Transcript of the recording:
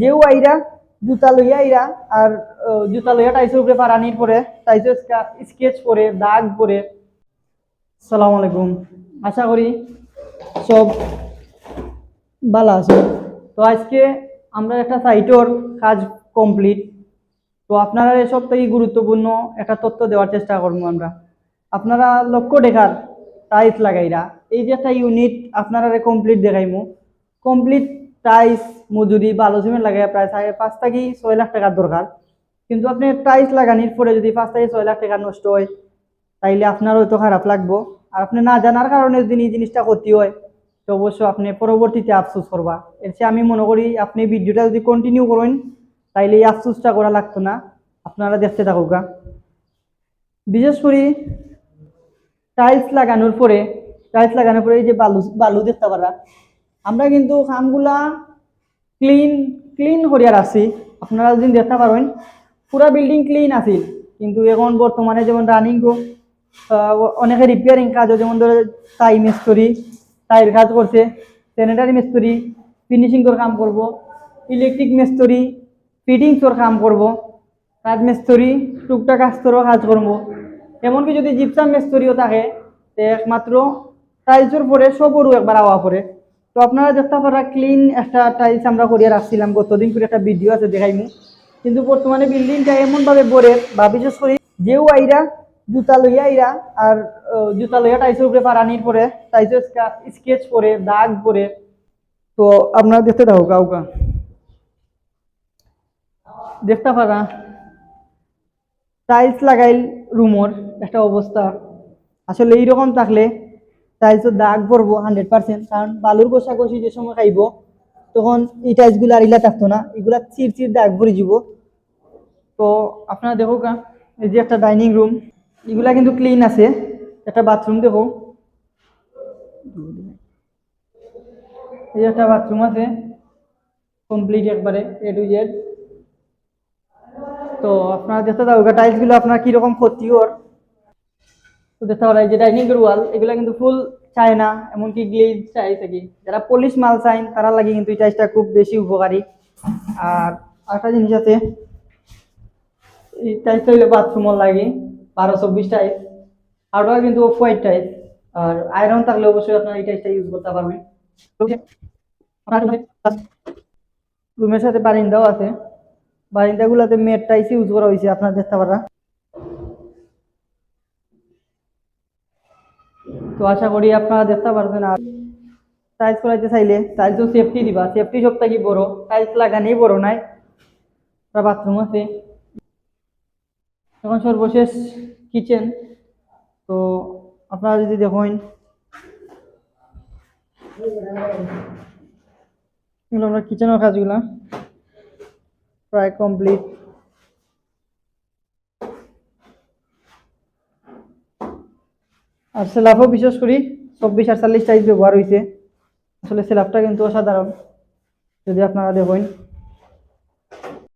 যেও আইরা, জুতা লইয়া আইরা, আর জুতা লইয়া টাইসের উপরে পারানির পরে টাইসের স্কেচ করে দাগ পরে। সালাম আলাইকুম। আশা করি সব ভালো আছে। তো আজকে আমরা একটা সাইটর কাজ কমপ্লিট। তো আপনারা এসব থেকে গুরুত্বপূর্ণ একটা তথ্য দেওয়ার চেষ্টা করব আমরা। আপনারা লক্ষ্য দেখার টাইলস লাগাইরা, এই যে একটা ইউনিট আপনারা কমপ্লিট দেখাইমু। কমপ্লিট টাইলস মজুরি ভালো সিমেন্ট লাগাই প্রায় সাড়ে পাঁচ থেকে ছয় লাখ টাকার দরকার। কিন্তু আপনি টাইলস লাগানির পরে যদি পাঁচ থেকে ছয় লাখ টাকা নষ্ট হয়, তাইলে আপনার হয়তো খারাপ লাগবো। আর আপনি না জানার কারণে যদি এই জিনিসটা ক্ষতি হয়, তো অবশ্য আপনি পরবর্তীতে আফসোস করবা। এর চেয়ে আমি মনে করি আপনি ভিডিওটা যদি কন্টিনিউ করেন, তাইলে এই আফসোসটা করা লাগতো না। আপনারা দেখতে থাকুক বিশেষ করে টাইলস লাগানোর পরে টাইলস লাগানোর পরে এই যে বালু বালু দেখতে পারা আমরা কিন্তু কামগুলা ক্লিন ক্লিন করিয়ার আছি। আপনারা যদি দেখতে পারেন, পুরা বিল্ডিং ক্লিন আছিল। কিন্তু এখন বর্তমানে যেমন রানিং অনেকে রিপেয়ারিং কাজও যেমন ধরে টাই মিস্ত্রি টাইর কাজ করছে স্যানিটারি মিস্ত্রি ফিনিশিংয়ের কাম করব ইলেকট্রিক মিস্ত্রি ফিটিংসের কাম করব, কাজ মিস্ত্রি টুকটাক কাস্তরও কাজ করব। এমনকি যদি জিপসাম মিস্ত্রিও থাকে, তে একমাত্র টাইলসের পরে সবরও একবার আওয়া পরে তো আপনারা দেখতে পারা ক্লিন একটা টাইলস আমরা করিয়া রাখছিলাম। গতদিন করে একটা ভিডিও আছে, দেখাইমু। কিন্তু বর্তমানে বিল্ডিংটা এমনভাবে বরে বা বিশেষ করে যেও আইরা জুতা লইয়া আইরা আর জুতা লইয়া টাইসের উপরে পারানির পরে টাইসের স্কেচ করে দাগ পরে, তো আপনারা দেখতে থাকো কাউকা। দেখতে পারা টাইলস লাগাইল রুমর একটা অবস্থা। আসলে এইরকম থাকলে টাইলসের দাগ পড়ব হান্ড্রেড পার্সেন্ট কারণ বালুর কষাকষি যে সময় খাইব, তখন এই টাইলসগুলো আর ইলা থাকতো না, এগুলা চির চির দাগ ভরে যাব তো আপনারা দেখো কা এই যে একটা ডাইনিং রুম এগুলা কিন্তু ক্লিন আছে, একটা বাথরুম দেখো। এই একটা বাথরুম আছে কমপ্লিট একবারে এ টু জেড তো আপনারা দেখতে থাকো টাইলসগুলো আপনার কীরকম ক্ষতি ওর দেখতে পারা যে ডাইনিং ওয়াল এগুলো কিন্তু ফুল চায় না এমনকি গ্লেজ চাই থাকি যারা পলিশ মাল চাইন তারা লাগে কিন্তু এই টাইলসটা খুব বেশি উপকারী। আর আরেকটা জিনিস আছে, এই টাইলসটা হইলে বাথরুমও লাগে, বারো চব্বিশ টাইলস আর ওটা কিন্তু অফ হোয়াইট টাইলস আর আয়রন থাকলে অবশ্যই আপনারা এই টাইলসটা ইউজ করতে পারবেন। রুমের সাথে বারিন্দাও আছে। বারিন্দাগুলোতে মেট টাইস ইউজ করা হয়েছে আপনারা দেখতে পারা। তো আশা করি আপনারা দেখতে পারবেন আর টাইলস করাইতে চাইলে টাইলসও সেফটি দিবা। সেফটি সব থেকে বড়। টাইলস লাগানেই বড়, নাই? বাথরুম আছে। এখন সর্বশেষ কিচেন তো আপনারা যদি দেখেন আমরা কিচেনের কাজগুলা প্রায় কমপ্লিট আর সেলাফও বিশেষ করি, চব্বিশ আটচল্লিশ টাইপ ব্যবহার হয়েছে আসলে সেলাফটা কিন্তু অসাধারণ, যদি আপনারা দেখেন।